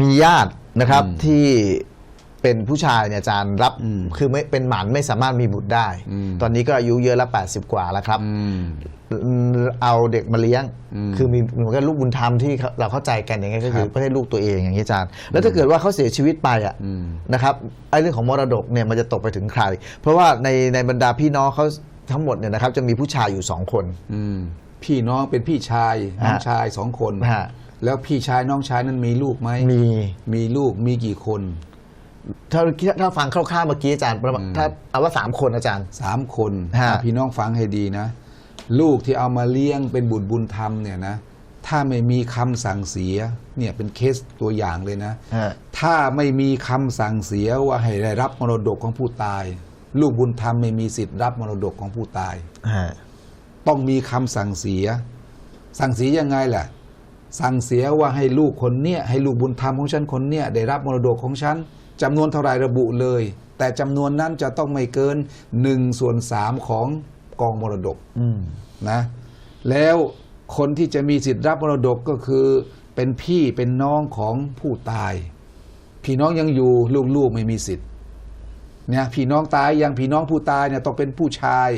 มีญาตินะครับอืมที่เป็นผู้ชายเนี่ยอาจารย์รับอืมคือไม่เป็นหมันไม่สามารถมีบุตรได้อืมตอนนี้ก็อายุเยอะแล้ว80 กว่าแล้วครับอืมเอาเด็กมาเลี้ยงอืมคือมีเหมือนกับลูกบุญธรรมที่เราเข้าใจกันอย่างนี้ยก็คือครับไม่ใช่ลูกตัวเองอย่างนี้อาจารย์ แล้วถ้าเกิดว่าเขาเสียชีวิตไปอะอืมนะครับไอ้เรื่องของมรดกเนี่ยมันจะตกไปถึงใคร เพราะว่าในในบรรดาพี่น้องเขาทั้งหมดเนี่ยนะครับจะมีผู้ชายอยู่สองคนอืมพี่น้องเป็นพี่ชายน้องฮะชายสองคนฮะ แล้วพี่ชายน้องชายนั้นมีลูกไหมมี มีลูกมีกี่คน ถ้าถ้าฟังคร่าวๆเมื่อกี้อาจารย์ประมาณอืมถ้าเอาว่าสามคนอาจารย์สามคนฮะอะพี่น้องฟังให้ดีนะ ลูกที่เอามาเลี้ยงเป็นบุตรบุญธรรมเนี่ยนะ ถ้าไม่มีคำสั่งเสียเนี่ยเป็นเคสตัวอย่างเลยนะ ฮะถ้าไม่มีคำสั่งเสียว่าให้ได้รับมรดกของผู้ตาย ลูกบุญธรรมไม่มีสิทธิ์รับมรดกของผู้ตาย ฮะต้องมีคำสั่งเสีย สั่งเสียยังไงล่ะ สั่งเสียว่าให้ลูกคนเนี้ยให้ลูกบุญธรรมของฉันคนเนี้ยได้รับมรดกของฉันจำนวนเท่าไหรระบุเลย แต่จำนวนนั้นจะต้องไม่เกินหนึ่งส่วนสามของกองมรดกอืมนะแล้วคนที่จะมีสิทธิ์รับมรดกก็คือ เป็นพี่เป็นน้องของผู้ตาย พี่น้องยังอยู่ลูกๆไม่มีสิทธิ์เนี่ยพี่น้องตายยังพี่น้องผู้ตายเนี่ยต้องเป็นผู้ชาย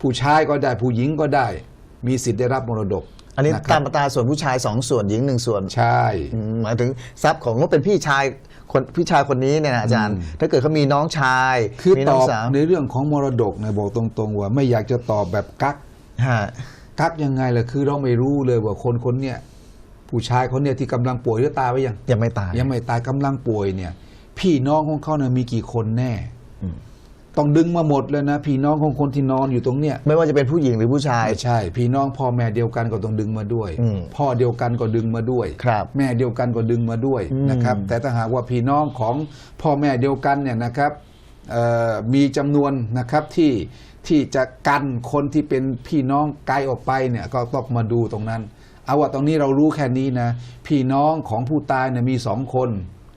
ผู้ชายก็ได้ผู้หญิงก็ได้ มีสิทธิ์ได้รับมรดก อันนี้ะคตารัมบอัตราส่วนผู้ชายสองส่วนหญิงหนึ่งส่วนใช่ อืมหมายถึงทรัพย์ของก็เป็นพี่ชายคนพี่ชายคนนี้เนี่ยนะอาจารย์อืมถ้าเกิดเขามีน้องชายคือมีตน้อองบสาวในเรื่องของมรดกเนี่ยบอกตรงๆว่าไม่อยากจะตอบแบบกัก ฮะ กักยังไงล่ะคือเราไม่รู้เลยว่าคนคนเนี้ยผู้ชายคนเนี้ยที่กำลังป่วยหรือตายไปยังยังไม่ตาย ยังไม่ตายกำลังป่วยเนี่ย พี่น้องของเขาเนี่ยมีกี่คนแน่อืม ต้องดึงมาหมดเลยนะพี่น้องของคนที่นอนอยู่ตรงเนี้ยไม่ว่าจะเป็นผู้หญิงหรือผู้ชายไม่ใช่ พี่น้องพ่อแม่เดียวกันก็ต้องดึงมาด้วย อืมพ่อเดียวกันก็ดึงมาด้วย ครับแม่เดียวกันก็ดึงมาด้วยอืม นะครับ แต่ถ้าหากว่าพี่น้องของพ่อแม่เดียวกันเนี่ยนะครับเอ่อมีจำนวนนะครับที่ที่จะกันคนที่เป็นพี่น้องไกลออกไปเนี่ยก็ต้องมาดูตรงนั้น เอาว่าตรงนี้เรารู้แค่นี้นะ พี่น้องของผู้ตายเนี่ยมีสองคน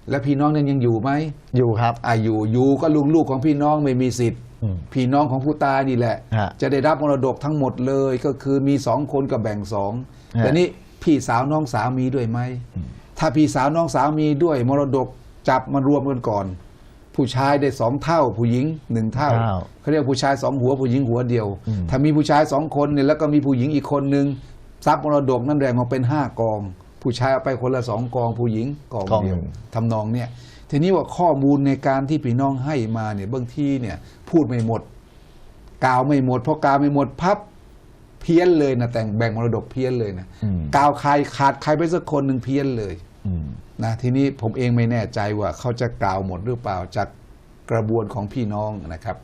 และพี่น้องนั้นยังอยู่ไหมอยู่ครับ อ่าอยู่อยู่ก็ลุงลูกของพี่น้องไม่มีสิทธิ์ อืม พี่น้องของผู้ตายนี่แหละ ฮะจะได้รับมรดกทั้งหมดเลยก็คือมีสองคนกับแบ่งสองฮะ แต่นี่พี่สาวน้องสาวมีด้วยไหมถ้าพี่สาวน้องสาวมีด้วย มรดกจับมารวมกันก่อน ผู้ชายได้สองเท่า ผู้หญิงหนึ่งเท่า เท่าเขาเรียกผู้ชายสองหัวผู้หญิงหัวเดียว อืม ถ้ามีผู้ชายสองคนเนี่ยแล้วก็มีผู้หญิงอีกคนนึงทรัพย์มรดกนั่นแรงมาเป็นห้ากอง ผู้ชายเอาไปคนละสองกองผู้หญิงกองกองเดีหยวนึ่ง ทำนองเนี่ยทีนี้ว่าข้อมูลในการที่พี่น้องให้มาเนี่ยบางทีเนี่ยพูดไม่หมดกาวไม่หมดพอกาวไม่หมดพับเพี้ยนเลยนะแต่งแบ่งมรดกเพี้ยนเลยนะอืมกาวใครขาดใครไปสักคนหนึ่งเพี้ยนเลย อืม นะทีนี้ผมเองไม่แน่ใจว่าเขาจะกล่าวหมดหรือเปล่าจากกระบวนของพี่น้องนะครับ